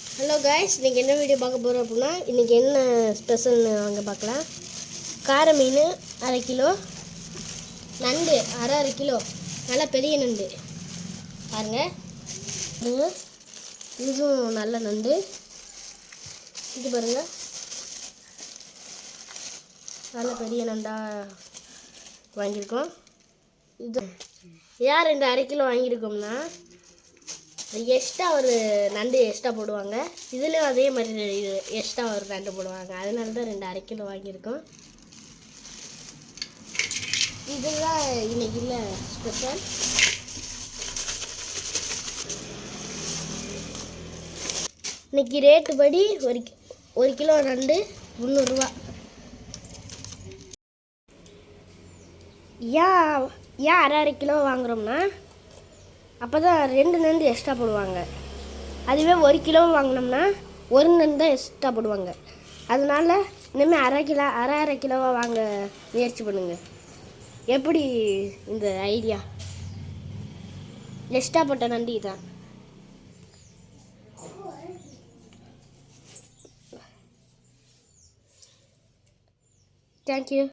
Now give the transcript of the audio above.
Hello guys இன்றைக்கி என்ன video பார்க்க போகிறோம் அப்படின்னா இன்றைக்கி என்ன ஸ்பெஷல்னு வாங்க பார்க்கலாம். கார மீன் அரை கிலோ நண்டு அரை அரை கிலோ. நல்லா பெரிய நண்டு. பாருங்கள் இதுவும் நல்ல நண்டு. இது பாருங்கள் நல்ல பெரிய நண்டாக வாங்கியிருக்கோம். இது ஏன் ரெண்டு அரை கிலோ வாங்கியிருக்கோம்னா எக்ஸ்ட்ரா ஒரு நண்டு எக்ஸ்ட்ரா போடுவாங்க. இதுலேயும் அதே மாதிரி எக்ஸ்ட்ரா ஒரு நண்டு போடுவாங்க. அதனால தான் ரெண்டு அரை கிலோ வாங்கியிருக்கோம். இதுதான் இன்னைக்கு இல்லை ஸ்பெஷல் இன்னைக்கு ரேட்டு படி ஒரு கி- ஒரு கிலோ நண்டு முந்நூறுரூவா ஏன் ஏன் அரை அரை கிலோ வாங்குறோம்னா? அப்போ தான் ரெண்டு நண்டு எக்ஸ்ட்ரா போடுவாங்க. அதுவே ஒரு கிலோ வாங்கினோம்னா ஒரு நண்டு தான் எக்ஸ்ட்ரா போடுவாங்க. அதனால இனிமேல் அரை கிலோ அரை அரை கிலோவாக வாங்க முயற்சி பண்ணுங்கள் எப்படி இந்த ஐடியா எக்ஸ்ட்ரா போட்ட நண்டி தான் தேங்க்யூ